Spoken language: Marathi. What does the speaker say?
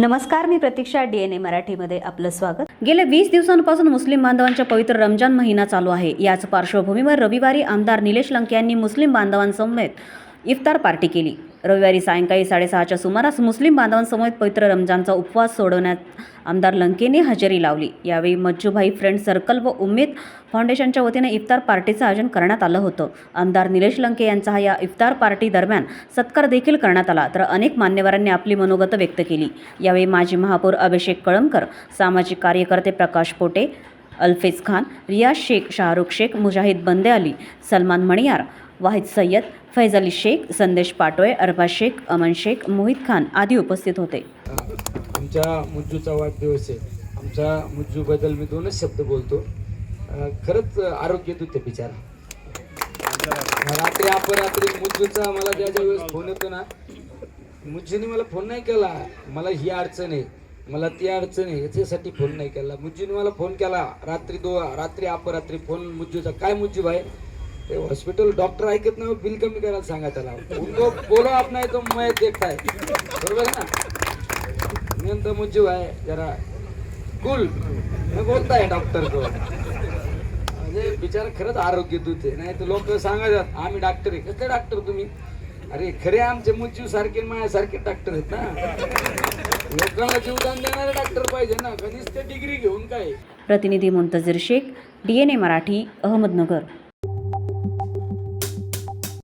नमस्कार मी प्रतीक्षा डी एन ए मराठीमध्ये आपलं स्वागत. गेल्या वीस दिवसांपासून मुस्लिम बांधवांच्या पवित्र रमजान महिना चालू आहे. याच पार्श्वभूमीवर रविवारी आमदार निलेश लंके यांनी मुस्लिम बांधवांसमवेत इफ्तार पार्टी केली. रविवारी सायंकाळी साडेसहाच्या सुमारास मुस्लिम बांधवांसमवेत पवित्र रमजानचा उपवास सोडवण्यात आमदार लंकेने हजेरी लावली. यावेळी मज्जूभाई फ्रेंड सर्कल व उमेद फाउंडेशनच्या वतीने इफ्तार पार्टीचं आयोजन करण्यात आलं होतं. आमदार निलेश लंके यांचा हा या इफ्तार पार्टी दरम्यान सत्कार देखील करण्यात आला तर अनेक मान्यवरांनी आपली मनोगत व्यक्त केली. यावेळी माजी महापौर अभिषेक कळमकर सामाजिक कार्यकर्ते प्रकाश पोटे अल्फेज खान रियाज शेख शाहरुख शेख मुजाहिद बंदे अली सलमान मणियार वाहिद सय्यद फैज अली शेख संदेश पाटोळे अरबाज शेख अमन शेख मोहित खान आदी उपस्थित होते. आमच्या मुज्जूचा वाढदिवस आहे. आमच्या मुज्जूबद्दल मी दोनच शब्द बोलतो. खरंच आरोग्य दूत आहे बिचारा. रात्री अपरात्री मुज्जूचा मला ज्या ज्या वेळेस फोन येतो ना मुज्जूने मला फोन नाही केला. मला ही अडचण आहे. मला ती अडचण आहे. याच्यासाठी फोन नाही केला. मुज्जूने मला फोन केला. रात्री दो रात्री अपरात्री फोन मुज्जूचा. काय मुज्जू भाई? ते हॉस्पिटल डॉक्टर ऐकत नाही बिल कमी करायला सांगा त्याला. उनको बोलो आप नाही तो मैं देखता है. बरोबर ना ना? नंतर मुझे आहे जरा कुल मैं बोलता है डॉक्टर को. म्हणजे बिचारा खरंच आरोग्य दूत आहे. नाही तर लोक सांगायचं आम्ही डॉक्टर आहे. कसले डॉक्टर तुम्ही? अरे खरे आमचे मुज्जू सारखे माझ्यासारखे डॉक्टर आहेत ना? लोकांना जीवदान देणारे डॉक्टर पाहिजे ना? कधीच ते डिग्री घेऊन काय? प्रतिनिधी Muntazir Shaikh D N A Marathi Ahmednagar.